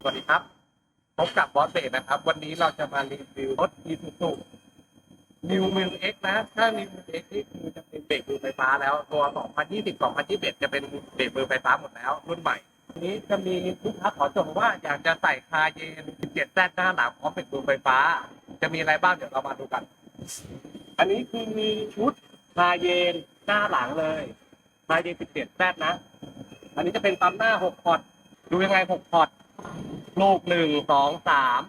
สวัสดีครับ พบกับบอสเบรกนะครับ วันนี้เราจะมารีวิวรถ Isuzu New m i l X นะ ถ้า New m i l X นี่คือจะเป็นเบรกมือไฟฟ้าแล้ว ตัว 2020 2021 จะเป็นเบรกมือไฟฟ้าหมดแล้ว รุ่นใหม่ ทีนี้จะมีลูกค้าขอจงว่าอยากจะใส่คาเยน 17แซดหน้าหลังพร้อมเป็นมือไฟฟ้า จะมีอะไรบ้างเดี๋ยวเรามาดูกัน อันนี้คือมีชุดคาเยนหน้าหลังเลยคาเยน 17แซดนะ อันนี้จะเป็นปั๊มหน้า 6 พอร์ต ดูยังไง 6 พอร์ต ลูกหนึ่งสองสาม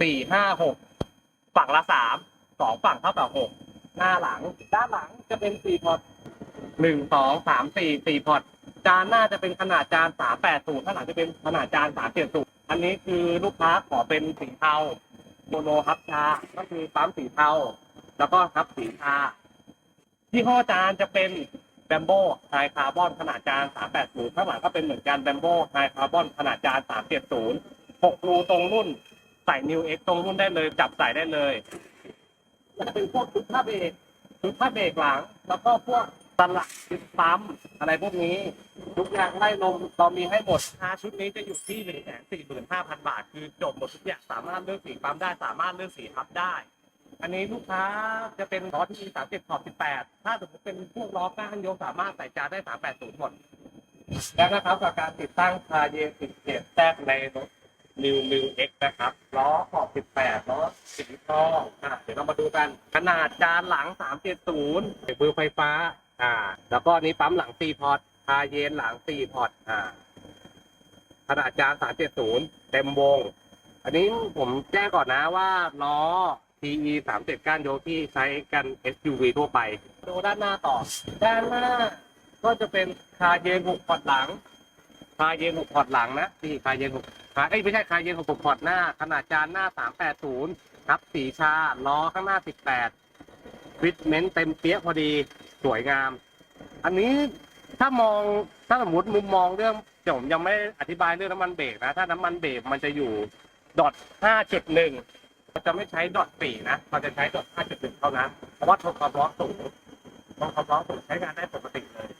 สี่ห้าหกฝั่งละสามสองฝั่งเท่ากับหกหน้าหลัง ด้านหลังจะเป็นสี่พอร์ตหนึ่งสองสามสี่สี่พอร์ตจานหน้าจะเป็นขนาดจานสามแปดสูตรข้างหลังจะเป็นขนาดจานสามเจ็ดสูตรอันนี้คือลูกค้าขอเป็นสีเทาโมโนฮับชา ก็คือปั๊มสีเทาแล้วก็ฮับสีชาที่ห้อจานจะเป็น แบมโบไฮคาร์บอนขนาดจาน 380 ข้างหลังก็เป็นเหมือนกันแบมโบไฮคาร์บอนขนาดจาน 370 6รูตรงรุ่น ใส่นิวเอ็กตรงรุ่นได้เลย จับใส่ได้เลยจะเป็นพวกชุดผ้าเบรกชุดผ้าเบรกหลัง แล้วก็พวกสลักชุดปั๊มอะไรพวกนี้ทุกอย่างไล่ลมเรามีให้หมดค่าชุดนี้จะอยู่ที่ 145,000 บาท คือจบหมดทุกอย่างสามารถเลือกสีปั๊มได้สามารถเลือกสีทับได้ อันนี้ลูกค้าจะเป็นล้อที่มี37ขอบ18ถ้าสมมติเป็นพวกล้อก้านยกสามารถใส่จานได้380หมดแล้วนะครับกับการติดตั้งคาเย17แทรกในรถ New New X นะครับล้อขอบ 18 ล้อสีทองอะเดี๋ยวเรามาดูกัน ขนาดจานหลัง 370เบรกมือไฟฟ้า อ่า แล้วก็นี้ปั๊มหลัง 4 พอร์ตคาเยนหลัง 4 พอร์ตอ่า ขนาดจาน 370 เต็มวง อันนี้ผมแจ้งก่อนนะว่าล้อ TE 37ก้านยกที่ใช้กัน SUV ทั่วไป ดูด้านหน้าต่อ ด้านหน้าก็จะเป็นคาเยน6พอร์ตหลัง คาเยน6พอร์ตหลังนะนี่คาเยน6คาเอ้ยไม่ใช่คาเยน6พอร์ตหน้า ขนาดจานหน้า 380ครับสีชาล้อข้างหน้า 18ฟิตเมนต์เต็มเปี้ยพอดีสวยงาม อันนี้ถ้ามองถ้าสมมติมุมมองเรื่องเดี๋ยวผมยังไม่อธิบายเรื่องน้ำมันเบรกนะ ถ้าน้ำมันเบรกมันจะอยู่ดอท5.1 เราจะไม่ใช้ดอท4นะเราจะใช้ดอท5.1เท่านั้นเพราะว่าทนความร้อนสูงทนความร้อนสูงใช้งานได้ปกติเลย